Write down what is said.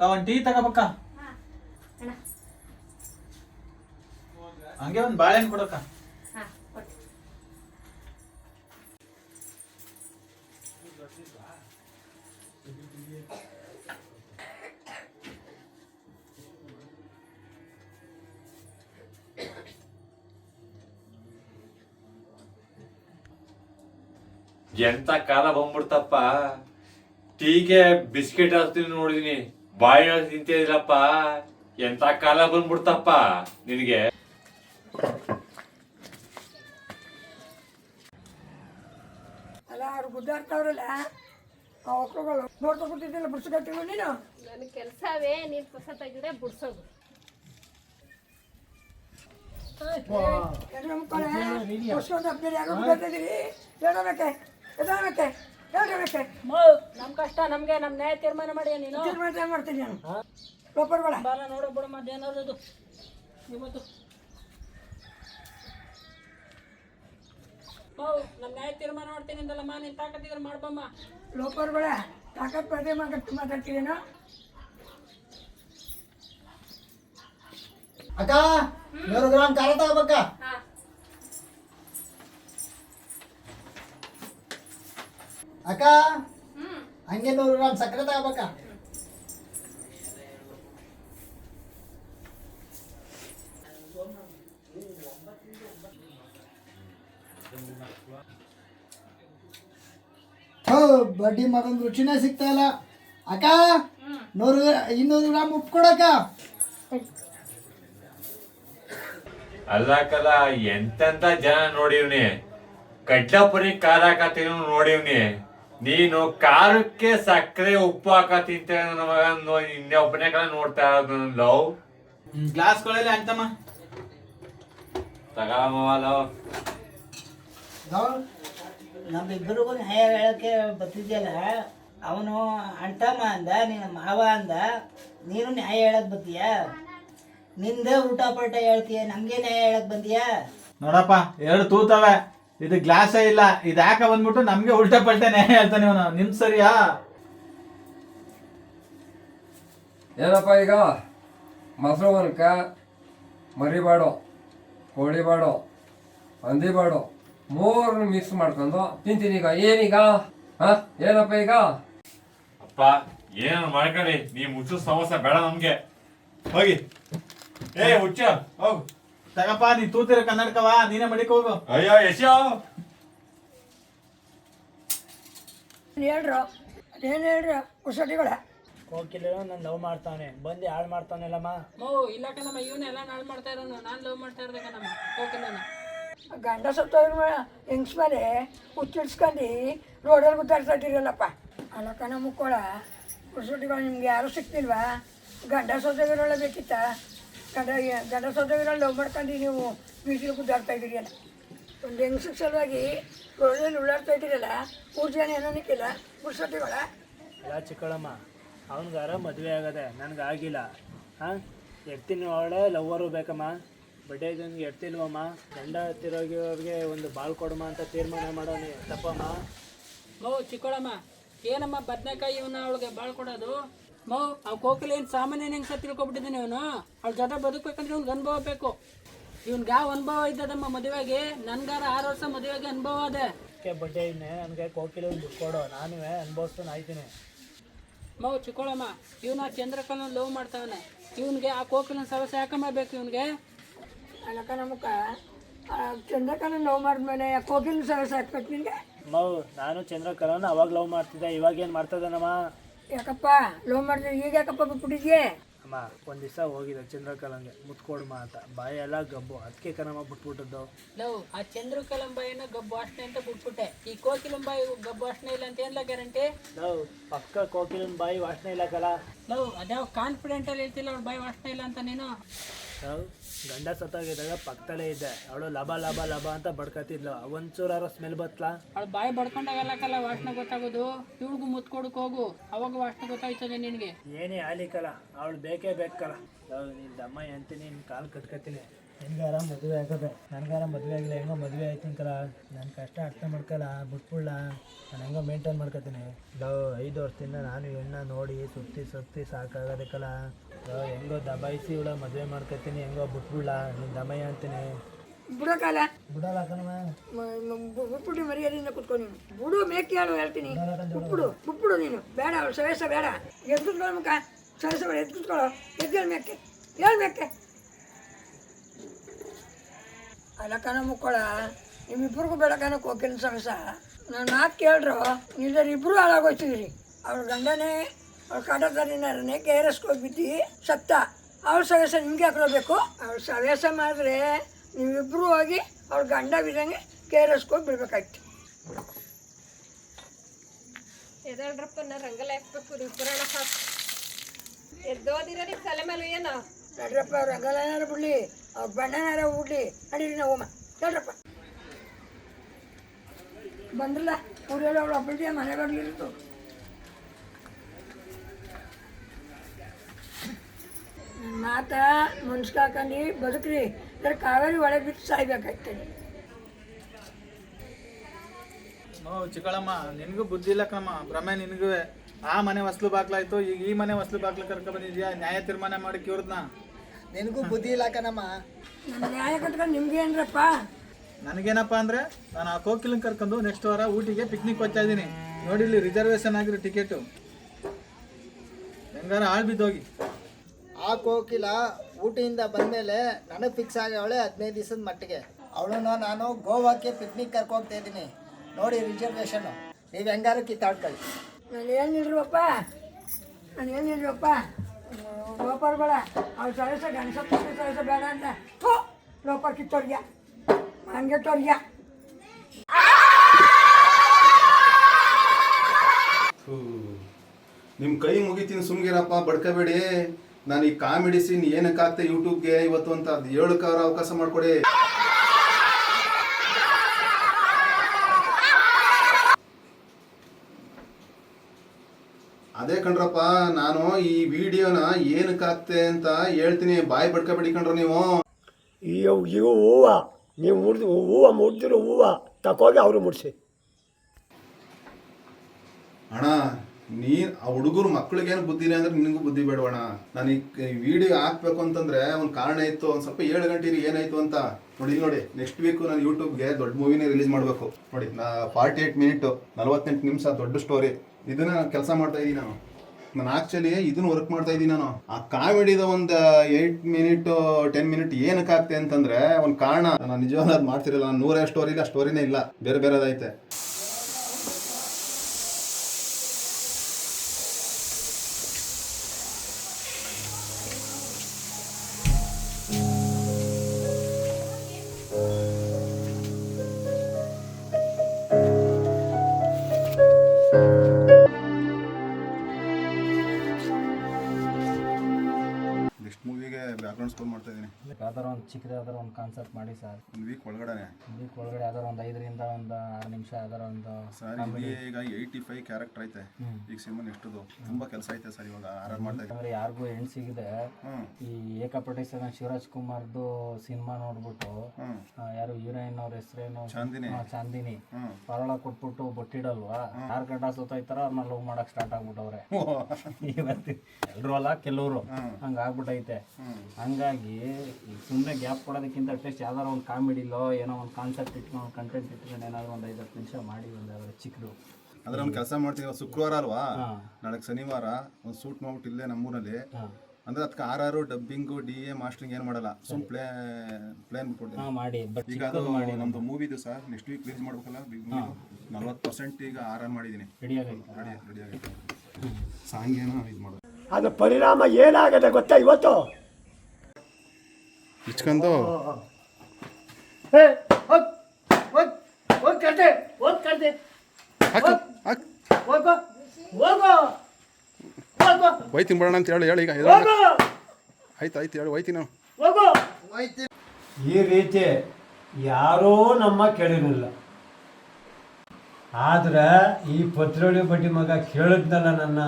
ಒಂದ್ ಟೀ ತಗೋಬಕ್ಕ ಹಂಗೆ ಒಂದು ಬಾಳೆಹಣ್ಣು ಕೊಡಕ್ಕ ಎಂತ ಕಾಲ ಬಂದ್ಬಿಡ್ತಪ್ಪ? ಟೀಗೆ ಬಿಸ್ಕೆಟ್ ಹಾಕ್ತೀನಿ ನೋಡಿದೀನಿ. ಬಾಯಿ ತಿಂತಿದಿಲ್ಲಪ್ಪ ಎಂತ ಕಾಲ ಬಂದ್ಬಿಡ್ತಪ್ಪ ನಿನಗೆ ಅಲ್ಲ ಅವ್ರು ಗುದ್ದಾಡ್ತಾವ್ರಲ್ಲ ಆ ನೋಡ್ತಾ ಕೂತಿದ್ದಿಲ್ಲ ನೀನು ನನ್ನ ಕೆಲಸವೇ ನೀನು ಕಸ ತೆಗೆದ್ರೆ ಬಿಡ್ಸೋದು ಎದ್ರ ಮುಕ್ಕೊಳೆ ಯಾರು ಹೇಳಬೇಕೆ ಹೇಳಬೇಕೆ ನಮ್ ಕಷ್ಟ ನಮ್ಗೆ ನಮ್ ನ್ಯಾಯ ತೀರ್ಮಾನ ಮಾಡಿ ನೀನು. ತೀರ್ಮಾನ ಮಾಡ್ತೀನಿ ನಾನು? ಲೋಪರ್ ಬೇಡ? ಬಾಲ ನೋಡು ಬಿಡು ಮಧ್ಯಾಹ್ನ ಇದು. ಇವತ್ತು. ಹೌದು ನಮ್ ನ್ಯಾಯ ತೀರ್ಮಾನ ಮಾಡ್ತೀನಿ ಅಂದಲ್ಲಮ್ಮ ನೀನ್ ತಾಕತ್ತಿದ್ರೆ ಮಾಡ್ಬಮ್ಮ ಲೋಪರ್ಗಳ ತಾಕತ್ ಪದೇ ಮಾತಾಡ್ತಿ ಮಾತಾಡ್ತೀರೇನೋ ಅಕ್ಕ ನೂರು ಗ್ರಾಮ್ ಖಾರ ತಗೋಬೇಕ? ಹಾ. ಅಕ್ಕ? ಹಂಗೆ ನೂರು ಗ್ರಾಮ್ ಸಕ್ಕರೆ ತಗೋಬೇಕ? ಬಡ್ಡಿ ಮಗನ್ ರುಚಿನೇ ಸಿಗ್ತಾ ಇಲ್ಲ. ಅಕ್ಕ, ನೂರು ಇನ್ನೂರು ಗ್ರಾಮ್ ಉಪ್ಪು ಕೊಡಕ್ಕ ಅಲ್ಲ ಕಲ ಎಂತೆಂತ ಜನ ನೋಡಿವ್ನಿ? ಕಡ್ಡಪುರಿ ಕಾಲ ಹಾಕತ್ತೀನಿ ನೋಡಿವ್ನಿ. ನೀನು ಖಾರಕ್ಕೆ ಸಕ್ಕರೆ ಉಪ್ಪು ಹಾಕ ತಿಂತ ನಮಗ ಇನ್ನೇ ಒಬ್ಬನೇ ಕಡೆ ನೋಡ್ತಾ ಇರೋದು ಲವ್. ಗ್ಲಾಸ್ಗಳೆಲ್ಲ ಅಂತಮ್ಮ ತಗೊಳಮ್ಮ ಲವ್. ನಮ್ಮಿಬ್ಬರಿಗೂ ನ್ಯಾಯ ಹೇಳಕ್ಕೆ ಬರ್ತಿದ್ಯಲ್ಲ ಅವನು ಅಂಟಮ್ಮ ಅಂದ ನಿನ್ನ ಮಾವ ಅಂದ ನೀನು ನ್ಯಾಯ ಹೇಳಕ್ ಬರ್ತೀಯ? ನಿಂದೇ ಊಟ ಪಲ್ಟ ಹೇಳ್ತೀಯ ನಮ್ಗೆ ನ್ಯಾಯ ಹೇಳಕ್ ಬಂದಿಯಾ? ನೋಡಪ್ಪ ಎರಡು ತೂತವೆ. ಇದು ಗ್ಲಾಸೇ ಇಲ್ಲ. ಇದು ಯಾಕೆ ಬಂದ್ಬಿಟ್ಟು ನಮ್ಗೆ ಉಲ್ಟಾ ಪಲ್ಟೆ ಹೇಳ್ತಾನೆ ಇವನು. ನಿಮ್ ಸರಿಯಾ? ಏನಪ್ಪ ಈಗ? ಮೊಸರು ಒನಕ ಮರಿಬಾಡು ಕೋಳಿಬಾಡು ಹಂದಿಬಾಡು ಮೂರನ್ನು ಮಿಕ್ಸ್ ಮಾಡ್ಕೊಂಡು ತಿಂತೀನಿ ಈಗ. ಏನೀಗ? ಹಾ? ಏನಪ್ಪ ಈಗ? ಅಪ್ಪ ಏನ್ ಮಾಡ್ಕೊಳ್ಳಿ ನೀ ಮುಚ್ಚು ಸಮಸ್ಯೆ ಬೇಡ ನಮ್ಗೆ. ಹೋಗಿ. ಏ ಹುಚ್ಚ ಹೋಗು. ತಗಪ್ಪ ನೀ ತೂತಿರ ಕನ್ನಡಕವಾ ನೀನೇ ಮಡಿಕ ಹೋಗು. ಅಯ್ಯೋ ಯಶೋ. ಹೇಳ್ರು ಏನು ಹೇಳ್ರು ಕುಸಟಿಗಳ. ಕೋಕಿಲ ನಾನು ಲವ್ ಮಾಡ್ತಾನೆ ಬಂದು ಹಾಳು ಮಾಡ್ತಾನಲ್ಲಮ್ಮ ಓ ಇಲ್ಲ ಕಣಮ್ಮ ಇವನ್ನೆಲ್ಲ ನಾಳು ಮಾಡ್ತಾ ಇರೋನು. ನಾನು ಲವ್ ಮಾಡ್ತಾ ಇರೋದ ಕಣಮ್ಮ ಹೋಗಿಲ್ಲ ಗಂಡ ಸತ್ತೋದ್ರ ಹೆಂಗ್ಸ್ ಮೇಲೆ? ಹುಚ್ಚಿಡ್ಸ್ಕೊಂಡು ರೋಡಲ್ಲಿ ಗುದ್ದಾಡ್ತಾ ಇದ್ದೀರಲ್ಲಪ್ಪ. ಅಲ್ಲ ಕಣ ಮುಕ್ಕೋಳ ಕುಸಟಿಗಳು ನಿಮ್ಗೆ ಯಾರು ಸಿಕ್ತಿಲ್ವಾ? ಗಂಡ ಸೊತ್ತ ಬೇಕಿತ್ತ? ಗಂಡ ಗಂಡ ಸೋದಗಿರೋಳು ಲವ್ ಮಾಡ್ಕೊಂಡು ನೀವು ಬೀದಿಲಿ ಗುದ್ದಾಡ್ತಾ ಇದ್ದೀರಿಯಲ್ಲ ಒಂದು ಹೆಂಗಸು ಸಲುವಾಗಿ ರೋಡಲ್ಲಿ ಉಳ್ಳಾಡ್ತಾ ಇದ್ದೀರಲ್ಲ ಮೂರು ಜನ ಏನೋ ನಿಕ್ಕಿಲ್ಲ ಕುಸಟಿಗಳ ಎಲ್ಲ ಚಿಕ್ಕಳಮ್ಮ ಅವನಿಗಾರ ಮದುವೆ ಆಗದೆ ನನಗೆ ಆಗಿಲ್ಲ. ಹಾಂ ಎಡ್ತೀನಿ ಅವಳೆ ಲವ್ವರು ಬೇಕಮ್ಮ. ಬಡ್ಡೆಗಂಗೆ ಎಡ್ತಿಲ್ವಮ್ಮ ಗಂಡ ತಿರೋಗಿರೋರಿಗೆ ಒಂದು ಬಾಲ್ ಕೊಡಮ್ಮ ಅಂತ ತೀರ್ಮಾನ ಮಾಡೋಣ. ತಪ್ಪಮ್ಮ. ಓ ಚಿಕ್ಕಳಮ್ಮ ಏನಮ್ಮ ಬದನೆಕಾಯಿ ಇವನ್ನ ಅವಳಿಗೆ ಬಾಳ್ ಕೊಡೋದು? ಮೌ ಆ ಕೋಕಿಲೆ ಏನು ಸಾಮಾನ್ಯ ಹೆಂಗೆ ಸತ್ ತಿಳ್ಕೊಬಿಟ್ಟಿದ್ದೀನಿ ಇವನು ಅವ್ರ ಜೊತೆ ಬದುಕಬೇಕಂದ್ರೆ ಇವ್ನಿಗೆ ಅನುಭವ ಬೇಕು. ಇವ್ನಿಗೆ ಯಾವ ಅನುಭವ ಇದ್ದದಮ್ಮ ಮದುವೆಗೆ? ನನ್ಗಾರ ಆರು ವರ್ಷ ಮದುವೆಗೆ ಅನುಭವ ಅದೇ. ಬಡ್ಡೆ ನನಗೆ ಕೋಕಿಲೆ ದುಡ್ಡು ಕೊಡು. ನಾನು ಅನುಭವಿಸ್ತಾನೆ ಆಯ್ತೀನಿ. ಮೌ ಚಿಕ್ಕೋಳಮ್ಮ ಇವನ ಚಂದ್ರಕಲನ ಲವ್ ಮಾಡ್ತಾವನೆ. ಇವನಿಗೆ ಆ ಕೋಕಿಲನ ಸಮಸ್ಯೆ ಯಾಕಮ್ಮ ಬೇಕು ಇವನ್ಗೆ? ಅಲ್ಲಕ್ಕ ನಮ್ಮಕ್ಕ ಚಂದ್ರಕನ ಲವ್ ಮಾಡಿದ್ಮೇಲೆ ಕೋಕಿಲಿನ ಸರಸ ಹಾಕ್ಬೇಕು ನಿಮಗೆ ಮೌ ನಾನು ಚಂದ್ರಕಲನ ಅವಾಗ ಲವ್ ಮಾಡ್ತಿದ್ದೆ. ಇವಾಗ ಏನು ಮಾಡ್ತದನಮ್ಮ ಯಾಕಪ್ಪ? ಲೋ ಮಾಡಿದ್ರೆ ಈಗ ಯಾಕಪ್ಪ ಬಿಟ್ಬಿಟ್ಟಿದ್ಯೆ? ಅಮ್ಮ ಒಂದ್ ದಿವಸ ಹೋಗಿದ್ದೆ ಚಂದ್ರಕಲಂಗೆ. ಮುತ್ಕೊಡ್ಮ ಅಂತ. ಬಾಯಿ ಎಲ್ಲ ಗಬ್ಬು. ಅದಕ್ಕೆ ಕಣಮ್ಮ ಬಿಟ್ಬಿಟ್ಟದ್ದು. ಲವ್ ಆ ಚಂದ್ರಕಲಂ ಬಾಯಿನ ಗಬ್ಬು ವಾಸನೆ ಅಂತ ಬಿಟ್ಬಿಟ್ಟೆ. ಈ ಕೋಕಿಲಂ ಬಾಯಿ ಗಬ್ಬು ವಾಸನೆ ಇಲ್ಲ ಅಂತ ಏನಿಲ್ಲ ಗ್ಯಾರಂಟಿ? ಲವ್ ಪಕ್ಕ ಕೋಕಿಲಂ ಬಾಯಿ ವಾಸನೆ ಇಲ್ಲ ಕಲ. ಲವ್ ಅದ್ಯಾವ ಕಾನ್ಫಿಡೆಂಟ್ ಅಲ್ಲಿ ಹೇಳ್ತಿಲ್ಲ ಅವ್ರ ಬಾಯಿ ವಾಸನೆ ಇಲ್ಲ ಅಂತ ನೀನು? ಗಂಡ ಸತ್ತಾಗಿದ್ದಾಗ ಪಕ್ಕದಲ್ಲೇ ಇದ್ದೆ. ಅವಳು ಲಬ ಲಬ ಲಬ ಅಂತ ಬಡ್ಕತಿದ್ಲು. ಒಂಚೂರಾರ ಸ್ಮೆಲ್ ಬತ್ಲಾ? ಅವಳು ಬಾಯಿ ಬಡ್ಕೊಂಡಾಗಲ್ಲಕ್ಕಲ್ಲ ವಾಸನೆ ಗೊತ್ತಾಗೋದು. ಇವಳಿಗೂ ಮುತ್ ಕೊಡಕ್ ಹೋಗು. ಅವಾಗ ವಾಸನೆ ಗೊತ್ತಾಯ್ತದೆ ನಿನಗೆ. ಏನೇ ಆಲಿಕಲ್ಲ ಅವಳು ಬೇಕೇ ಬೇಕಲ್ಲ ನಿನ್ನ ದಮ್ಮ ಅಂತೀನಿ ನಿನ್ನ ಕಾಲು ಕಟ್ಕತೀನಿ. ನಿನ್ಗಾರ ಮದುವೆ ಆಗದೆ. ನನಗಾರ ಮದುವೆ ಆಗಿಲ್ಲ ಹೆಂಗೋ ಮದುವೆ ಆಯ್ತಂಕಲ್ಲ ನನ್ನ ಕಷ್ಟ ಅರ್ಥ ಮಾಡ್ಕಲ್ಲ ಬಿಟ್ಬಿಡ್ಲ. ನಾನು ಹೆಂಗೋ ಮೇಂಟೈನ್ ಮಾಡ್ಕೊತೀನಿ. ಲವ್ ಐದು ವರ್ಷದಿಂದ ನಾನು ಹೆಣ್ಣ ನೋಡಿ ಸುತ್ತಿ ಸುತ್ತಿ ಸಾಕಾಗೋದಕ್ಕಲ್ಲ. ಲವ್ ಹೆಂಗೋ ದಬಾಯಿಸಿ ಇವಳ ಮದುವೆ ಮಾಡ್ಕೊತೀನಿ ಹೆಂಗೋ ಬಿಟ್ಬಿಡ್ಲ. ನೀನು ದಮಯ ಅಂತೀನಿ. ಬಿಡೋಕಾಲ ಬಿಡಲ್ಲ ಬಿಟ್ಬಿಟ್ಟು ಮರ್ಯಾದೆಯಿಂದ ಕುತ್ಕೊ ನೀನು. ಬಿಡು ಮೇಕೆ ಹೇಳು ಹೇಳ್ತೀನಿ. ಬಿಟ್ಬಿಡು ಬಿಟ್ಬಿಡು ನೀನು. ಬೇಡ ಅವಳು ಸವೇಸ ಬೇಡ. ಎದ್ದು ಮುಖ. ಸವೇಸ ಬೇಡ ಎದ್ದು ಕುತ್ಕೊಳ್ಳೋ ಎದ್ದು ಹೇಳು ಮೇಕೆ. ಹೇಳು ಅಲ್ಲ ಕಣ ಮುಕ್ಕೊಳ. ನಿಮ್ಮಿಬ್ಬರಿಗೂ ಬೆಳಕನಕ್ಕೆ ಹೋಗಿಲ್ಲ ಸವೇಸ ನಾನು ನಾಲ್ಕು ಕೇಳ್ರು ಇಬ್ಬರು ಹಾಳಾಗೋಯ್ತಿದ್ರಿ ಅವ್ರ ಗಂಡನೇ ಅವ್ರ ಕಾಟದಾರಿನೇ ಕೆ ಆರ್ ಎಸ್ಗೆ ಹೋಗ್ಬಿಟ್ಟು ಸತ್ತ. ಅವ್ರ ಸವೇಸ ನಿಮ್ಗೆ ಹಾಕೊಳ್ಬೇಕು ಅವ್ರ ಸವೇಸ ಮಾಡಿದ್ರೆ ನೀವಿಬ್ಬರು ಹೋಗಿ ಅವ್ರ ಗಂಡ ಬಿದ್ದಂಗೆ ಕೆ ಆರ್ ಎಸ್ಗೆ ಹೋಗಿ ಬಿಡ್ಬೇಕಾಯ್ತು. ಎದಳ್ರಪ್ಪ ನಾ ರಂಗಲ ಹಾಕ್ಬೇಕು ನೀವು ಪುರಾಣ ಸಾಕು ಎದ್ದೋದಿರ ನೀವು ತಲೆ ಮೇಲೆ ಏನೋ? ನಡ್ರಪ್ಪ ರಂಗಲ ಏನಾರು ಬಿಡ್ಲಿ. ಬಣ್ಣನಾರ ಹುಡ್ಲಿ, ನಡೀರಿ ನಾವು ಹೋಮ. ಹೇಳ್ರಪ್ಪ. ಬಂದ್ರಲ್ಲ ಊರಲ್ಲಿ ಅವಳು ಒಬ್ಬಳಿಗೆ ಮನೆ ಬರ್ಲಿತ್ತು ಮಾತ ಮನ್ಸ್ಗೆ ಹಾಕೊಂಡು, ಬದುಕ್ರಿ. ಇದ್ರ ಕಾವೇರಿ ಒಳಗೆ ಬಿಟ್ಟು ಸಾಯ್ಬೇಕಾಗ್ತದೆ ಓ, ಚಿಕ್ಕಳಮ್ಮ, ನಿನಗೂ ಬುದ್ಧಿ ಇಲ್ಲ ಕಣಮ್ಮ. ಭ್ರಮೆ ನಿನಗೂ ಆ ಮನೆ ವಸ್ಲು ಬಾಗ್ಲಾಯ್ತು. ಈಗ ಈ ಮನೆ ವಸ್ಲು ಬಾಗ್ಲು ಕರ್ಕೊ ಬಂದಿದ್ಯಾ? ನ್ಯಾಯ ತೀರ್ಮಾನ ಮಾಡಿ ಇವ್ರದ್ನ ನಿನಗೂ ಬುದ್ಧಿ ಇಲ್ಲ ಕಣಮ್ಮ. ನ್ಯಾಯ ಕಟ್ಕೊಂಡು ನಿಮ್ಗೆ ಏನ್ರಪ್ಪ? ನನಗೇನಪ್ಪ ಅಂದ್ರೆ ನಾನು ಆ ಕೋಕಿಲನ್ ಕರ್ಕೊಂಡು ನೆಕ್ಸ್ಟ್ ವಾರ ಊಟಿಗೆ ಪಿಕ್ನಿಕ್ ಹೋಗ್ತಾ ಇದ್ದೀನಿ. ನೋಡಿ ಇಲ್ಲಿ ರಿಸರ್ವೇಶನ್ ಆಗಿರೋ ಟಿಕೆಟು ಹೆಂಗಾರ ಆಳ್ ಬಿದ್ದೋಗಿ. ಆ ಕೋಕಿಲ ಊಟಿಯಿಂದ ಬಂದಮೇಲೆ ನನಗೆ ಫಿಕ್ಸ್ ಆಗವಳೆ ಹದಿನೈದು ದಿವಸದ ಮಟ್ಟಿಗೆ. ಅವಳನ್ನ ನಾನು ಗೋವಾಕ್ಕೆ ಪಿಕ್ನಿಕ್ ಕರ್ಕೋಗ್ತಾ ಇದ್ದೀನಿ. ನೋಡಿ ರಿಸರ್ವೇಶನು ನೀವು ಹೆಂಗಾರು ಕಿತ್ತಾಡ್ಕೊಳ್ಳಿ. ನಾನು ಏನು ನಾನು ಏನು ಲೋಪರ್ ಬೇಡ ಅವ್ರು ಸರಸ ಗಣಸಪ್ಪ ಸರಸ ಬೇಡ ಅಂತ. ಥೋ ಲೋಪರ್ ಕಿತ್ತೋರ್ಗ್ಯ ಹಂಗೆ ತೋರ್ಗ್ಯ ನಿಮ್ಮ ಕೈ ಮುಗಿತೀನಿ ಸುಮ್ಗಿರಪ್ಪ, ಬಡ್ಕೋಬೇಡಿ. ನಾನು ಈ ಕಾಮಿಡಿ ಸೀನ್ ಏನಕ್ಕೆ ಆಗ್ತಾ ಯೂಟ್ಯೂಬ್ಗೆ ಇವತ್ತು ಅಂತ ಅದು ಹೇಳಕ್ಕಾರ ಅವಕಾಶ ಮಾಡಿಕೊಡಿ. ಅದೇ ಕಣ್ರಪ್ಪ ನಾನು ಈ ವಿಡಿಯೋನ ಏನಕ್ಕೆ ಆಗ್ತೆ ಅಂತ ಹೇಳ್ತೀನಿ. ಬಾಯಿ ಬಡ್ಕೋಬೇಡಿ ಕಣ್ರ ನೀವು. ಇವು ಇವು ಹೂವ. ನೀವು ಮುಡ್ದು ಹೂವು ಮುಡ್ದಿರೋ ಹೂವ ತಕೋಗಿ ಅವರು ಮುಡಿಸಿ. ಅಣ್ಣ ನೀ ಆ ಹುಡುಗರು ಮಕ್ಳಿಗೇನು ಬುದ್ಧಿ ಇಲ್ಲ ಅಂದ್ರೆ ನಿನಗೂ ಬುದ್ಧಿ ಬೇಡವಣ ನಾನು ಈ ವಿಡಿಯೋ ಹಾಕ್ಬೇಕು ಅಂತಂದ್ರೆ ಒಂದು ಕಾರಣ ಇತ್ತು. ಒಂದು ಸ್ವಲ್ಪ ಏಳು ಗಂಟೆ ಏನಾಯ್ತು ಅಂತ. ನೋಡಿ ಇಲ್ಲಿ ನೋಡಿ ನೆಕ್ಸ್ಟ್ ವೀಕ್ ನಾನು ಯೂಟ್ಯೂಬ್ಗೆ ದೊಡ್ಡ ಮೂವಿನೇ ರಿಲೀಸ್ ಮಾಡಬೇಕು. ನೋಡಿ ನಾ ಫಾರ್ಟಿ ಏಯ್ಟ್ ಮಿನಿಟು ನಲವತ್ತೆಂಟು ನಿಮಿಷ ದೊಡ್ಡ ಸ್ಟೋರಿ ಇದನ್ನ ನಾನು ಕೆಲಸ ಮಾಡ್ತಾ ಇದ್ದೀನಿ ನಾನು. ನಾನು ಆಕ್ಚುಲಿ ಇದನ್ನ ವರ್ಕ್ ಮಾಡ್ತಾ ಇದ್ದೀನಿ ನಾನು. ಆ ಕಾಮಿಡಿದ ಒಂದು ಏಟ್ ಮಿನಿಟ್ ಟೆನ್ ಮಿನಿಟ್ ಏನಕ್ಕೆ ಆಗ್ತೆ ಅಂತಂದ್ರೆ, ಒಂದು ಕಾರಣ. ನಾನು ನಿಜವಾದ ಮಾಡ್ತಿರಲ್ಲ. ನಾನು ನೂರೇ ಸ್ಟೋರಿ ಇಲ್ಲ ಸ್ಟೋರಿನೇ ಇಲ್ಲ. ಬೇರೆ ಬೇರೆದೈತೆ ಬ್ಯಾಕ್ಗ್ರೌಂಡ್ ಮಾಡ್ತಾ ಇದ್ದೀನಿ. ಯಾವ್ದಾರ ಒಂದು ಚಿಕ್ಕದ ಯಾವ್ದಾರ ಒಂದು ಕಾನ್ಸೆಪ್ಟ್ ಮಾಡಿ ಸರ್. ಒಂದು ವೀಕ್ ಒಳಗಡೆ ವೀಕ್ ಒಳಗಡೆ ಯಾವ್ದಾರ ಒಂದು ಐದರಿಂದ ಒಂದು ಆರು ನಿಮಿಷ ಯಾವ್ದಾರ ಒಂದು ಸರ್ ಇಲ್ಲಿ ಈಗ ಏಯ್ಟಿ ಫೈವ್ ಕ್ಯಾರೆಕ್ಟರ್ ಐತೆ ಈಗ ಸಿನಿಮಾ ನೆಕ್ಸ್ಟದು ತುಂಬಾ ಕೆಲಸ ಐತೆ ಸರ್ ಇವಾಗ ಆರಾಮ್ ಆರ್ ಮಾಡ್ತಾ ಇದ್ದಾರೆ ಅಂದ್ರೆ ಯಾರಿಗೂ ಹೆಣ್ ಸಿಗಿದೆ. ಈ ಏಕಪಟೇಶನ ಶಿವರಾಜ್ ಕುಮಾರ್ದು ಸಿನಿಮಾ ನೋಡ್ಬಿಟ್ಟು ಯಾರು ಹೀರೋಯಿನ್ ಅವ್ರ ಹೆಸರೇನು? ಚಾಂದಿನಿ. ಚಾಂದಿನಿ. ಪರಳ ಕೊಟ್ಬಿಟ್ಟು ಬಟ್ಟಿಡಲ್ವಾ? ಯಾರು ಗಂಡ ಸುತ್ತಾಯ್ತಾರ ಅವ್ರನ್ನ ಲವ್ ಮಾಡಕ್ ಸ್ಟಾರ್ಟ್ ಆಗ್ಬಿಟ್ಟವ್ರೆ. ಇವತ್ತು ಎಲ್ರು ಅಲ್ಲ ಕೆಲವರು. ಹಂಗಾಗ್ಬಿಟ್ಟೈತೆ ಹಂಗಾಗಿ ಸುಮ್ಮನೆ ಗ್ಯಾಪ್ ಕೊಡೋದಕ್ಕಿಂತ ಅಟ್ಲೀಸ್ಟ್ ಯಾವ್ದಾರು ಒಂದು ಕಾಮಿಡಿಲೋ ಏನೋ ಒಂದು ಕಾನ್ಸೆಪ್ಟ್ ಇಟ್ಕೊಂಡು ಕಂಟೆಂಟ್ ಇಟ್ಕೊಂಡು ಏನಾದರೂ ಒಂದು ಐದು ಹತ್ತು ನಿಮಿಷ ಮಾಡಿ ಒಂದು ಯಾವ್ದಾರು ಚಿಕ್ಕದು ಅಂದ್ರೆ ಒಂದು ಕೆಲಸ ಮಾಡ್ತೀವಿ ಶುಕ್ರವಾರ ಅಲ್ವಾ? ನಾಳೆ ಶನಿವಾರ ಒಂದು ಸೂಟ್ ಮಾಡ್ಬಿಟ್ಟು ಇಲ್ಲೇ ನಮ್ಮೂರಲ್ಲಿ. ಅಂದ್ರೆ ಅದಕ್ಕೆ ಆರ್ ಆರು ಡಬ್ಬಿಂಗು ಡಿ ಎ ಮಾಸ್ಟ್ರಿಂಗ್ ಏನು ಮಾಡಲ್ಲ. ಸುಮ್ ಪ್ಲೇ ಪ್ಲೇನ್ ಮಾಡಿ. ಈಗ ಅದು ನಮ್ದು ಮೂವಿದು ಸರ್. ನೆಕ್ಸ್ಟ್ ವೀಕ್ ರಿಲೀಸ್ ಮಾಡ್ಬೇಕಲ್ಲ? ಬಿಗ್ ಮೂವಿ ನಲ್ವತ್ತು ಪರ್ಸೆಂಟ್ ಈಗ ಆರ್ ಆರ್ ಮಾಡಿದ್ದೀನಿ. ರೆಡಿ ಆಗಿದೆ ಸಾಂಗ್ ಏನೋ ಇದು ಮಾಡೋದು. ಅದು ಪರಿಣಾಮ ಏನಾಗದೆ ಗೊತ್ತಾ ಇವತ್ತು? ಇಚ್ಕೊಂಡು ಹೋಗ್ ಕರ್ದೆ ಹೋಗ್ ಕರ್ದೆ. ಹಾಕು ಹಾಕು. ಹೋಗೋ ಹೋಗೋ ಹೋಗೋ. ಹೋಯ್ತೀನಿ ಬಿಡೋಣ ಅಂತ ಹೇಳಿ ಹೇಳಿ ಈಗ ಆಯ್ತು ಆಯ್ತು ಹೇಳಿ ನಾವು ಹೋಗೋ. ಈ ರೀತಿ ಯಾರೂ ನಮ್ಮ ಕೇಳಿರಲಿಲ್ಲ. ಆದ್ರೆ ಈ ಪತ್ರೊಳಿ ಬಡ್ಡಿ ಮಗ ಕೇಳಿದ್ನಲ್ಲ ನನ್ನ.